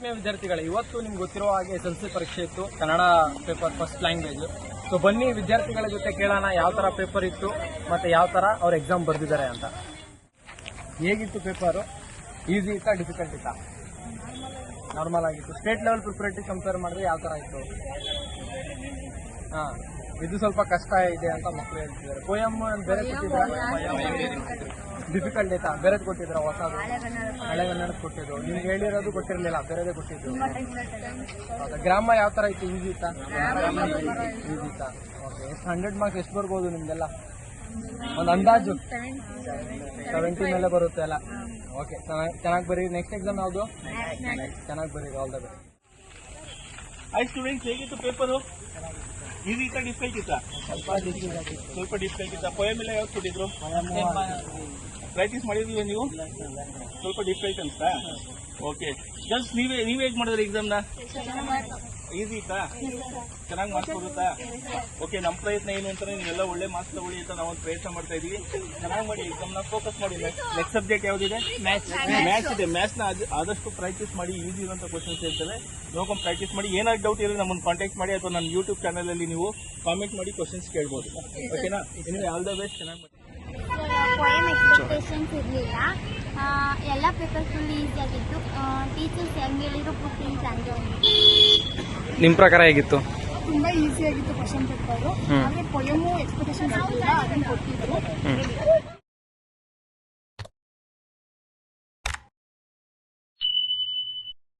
ಆತ್ಮೀಯ ವಿದ್ಯಾರ್ಥಿಗಳೇ, ಇವತ್ತು ನಿಮ್ಗೆ ಗೊತ್ತಿರೋ ಹಾಗೆ ಎಸ್ ಎಲ್ ಸಿ ಪರೀಕ್ಷೆ ಇತ್ತು, Kannada paper first language so ಬನ್ನಿ ವಿದ್ಯಾರ್ಥಿಗಳ ಜೊತೆ ಕೇಳೋಣ, ಯಾವ ತರ ಪೇಪರ್ ಇತ್ತು ಮತ್ತೆ ಯಾವ ತರ ಅವ್ರ ಎಕ್ಸಾಮ್ ಬರೆದಿದ್ದಾರೆ ಅಂತ. ಹೇಗಿತ್ತು ಪೇಪರು ಈಸಿ ಇತ್ತಾ ಡಿಫಿಕಲ್ಟ್ ಇತ್ತಾ? ನಾರ್ಮಲ್ ಆಗಿತ್ತು. ಸ್ಟೇಟ್ ಲೆವೆಲ್ ಪ್ರಿಪರೇಟಿವ್ ಕಂಪೇರ್ ಮಾಡಿದ್ರೆ ಯಾವ ತರ ಇತ್ತು? ಹಾ. ಇದು ಸ್ವಲ್ಪ ಕಷ್ಟ ಇದೆ ಅಂತ ಮಕ್ಕಳು ಹೇಳ್ತಿದ್ದಾರೆ. ಪೋಯಮ್ ಬೇರೆ ಕೊಟ್ಟಿದ್ದಾರೆ ಡಿಫಿಕಲ್ಟ್ ಐತಾ ಬೇರೆ ಕೊಟ್ಟಿದ್ರ ಹೊಸದು? ಹಳೆಗನ್ನಡ ಕೊಟ್ಟಿದ್ರು ನಿಮ್ಗೆ ಹೇಳಿರೋದು ಕೊಟ್ಟಿರಲಿಲ್ಲ ಬೇರೆದೇ ಕೊಟ್ಟಿದ್ರು ಗ್ರಾಮ ಯಾವ ತರ ಇತ್ತು? ಈಸಿ ಇತ್ತಾ? ಈಸಿ ಇತ್ತಾ? ಓಕೆ ಎಷ್ಟು ಹಂಡ್ರೆಡ್ ಮಾರ್ಕ್ಸ್ ಎಷ್ಟು ಬರ್ಬೋದು ನಿಮ್ದೆಲ್ಲ? ಒಂದು ಅಂದಾಜು? ಸೆವೆಂಟಿ ಮೇಲೆ ಬರುತ್ತೆ ಅಲ್ಲ ಓಕೆ ಚೆನ್ನಾಗಿ ಬರೀ ನೆಕ್ಸ್ಟ್ ಎಕ್ಸಾಮ್ ಯಾವುದು? ಚೆನ್ನಾಗಿ ಬರೀ all the best I students ಹೇಗಿತ್ತು ಪೇಪರು ಈಸಿ ಇತ್ತಾ ಡಿಫಿಕಲ್ಟ್ ಇತ್ತ? ಸ್ವಲ್ಪ ಡಿಫಿಕಲ್ಟ್ ಇತ್ತ? ಪೊಯಮ್ ಎಲ್ಲ ಯಾವ್ದು ಕೊಟ್ಟಿದ್ರು? ಪ್ರಾಕ್ಟೀಸ್ ಮಾಡಿದ್ವಿ ನೀವು? ಸ್ವಲ್ಪ ಡಿಫಿಕಲ್ಟ್ ಅನ್ಸ್ತಾ ಓಕೆ ಜಸ್ಟ್ ನೀವೇ ನೀವೇ ಹೇಗೆ ಮಾಡಿದ್ರಿ ಎಕ್ಸಾಮ್ನ ಈಸಿ ಇತ್ತಾ? ಚೆನ್ನಾಗಿ ಮಾರ್ಕ್ಸ್ ಬರುತ್ತಾ ಓಕೆ ನಮ್ಮ ಪ್ರಯತ್ನ ಏನು ಅಂತಾರೆ ನೀವೆಲ್ಲ ಒಳ್ಳೆ ಮಾರ್ಕ್ಸ್ ತಗೊಳ್ಳಿ ಅಂತ ನಾವು ಒಂದು ಪ್ರಯತ್ನ ಮಾಡ್ತಾ ಇದೀವಿ ಚೆನ್ನಾಗಿ ಮಾಡಿ ನಮ್ಮನ್ನ ಫೋಕಸ್ ಮಾಡಿ. ನೆಕ್ಸ್ಟ್ ಸಬ್ಜೆಕ್ಟ್ ಯಾವ್ದಿದೆ? ಮ್ಯಾಥ್ಸ್ ಮ್ಯಾಥ್ಸ್ ಇದೆ. ಮ್ಯಾಥ್ಸ್ನ ಆದಷ್ಟು ಪ್ರಾಕ್ಟೀಸ್ ಮಾಡಿ ಈಸಿ ಇರುವಂತ ಕ್ವಶನ್ಸ್ ಇರ್ತವೆ ನೋಡ್ಕೊಂಡು ಪ್ರಾಕ್ಟೀಸ್ ಮಾಡಿ. ಏನಾದ್ರು ಡೌಟ್ ಇದ್ರೆ ನಮ್ಮನ್ನು ಕಾಂಟ್ಯಾಕ್ಟ್ ಮಾಡಿ ಅಥವಾ ನನ್ನ ಯೂಟ್ಯೂಬ್ ಚಾನಲಲ್ಲಿ ನೀವು ಕಾಮೆಂಟ್ ಮಾಡಿ ಕ್ವಶನ್ಸ್ ಕೇಳ್ಬೋದು. ಓಕೆನಾ ಇನ್ನು ಆಲ್ ದ ಬೆಸ್ಟ್ ಚೆನ್ನಾಗಿ ಮಾಡಿ. ಪೋಯಮ್ ಎಕ್ಸ್ಪೆಕ್ಟೇಷನ್ಸ್ ಇರಲಿಲ್ಲ. ಎಲ್ಲ ಪೇಪರ್ ಫುಲ್ ಈಸಿಯಾಗಿತ್ತು ಟೀಚರ್ಸ್ ಹೆಂಗೆ ಹೇಳಿದ್ರು ಪ್ರೂಫಿಂಗ್ಸ್ ಹಂಗೆ ನಿಮ್ಮ ಪ್ರಕಾರ ಹೇಗಿತ್ತು? ತುಂಬಾ ಈಸಿ ಆಗಿತ್ತು ಕ್ವಶನ್ ಪೇಪರ್ ಆದ್ರೆ ಪೊಯಮು ಎಕ್ಸ್ಪೆಕ್ಟೇಷನ್ ಇರಲಿಲ್ಲ ಅದನ್ನ ಕೊಟ್ಟಿದ್ರು.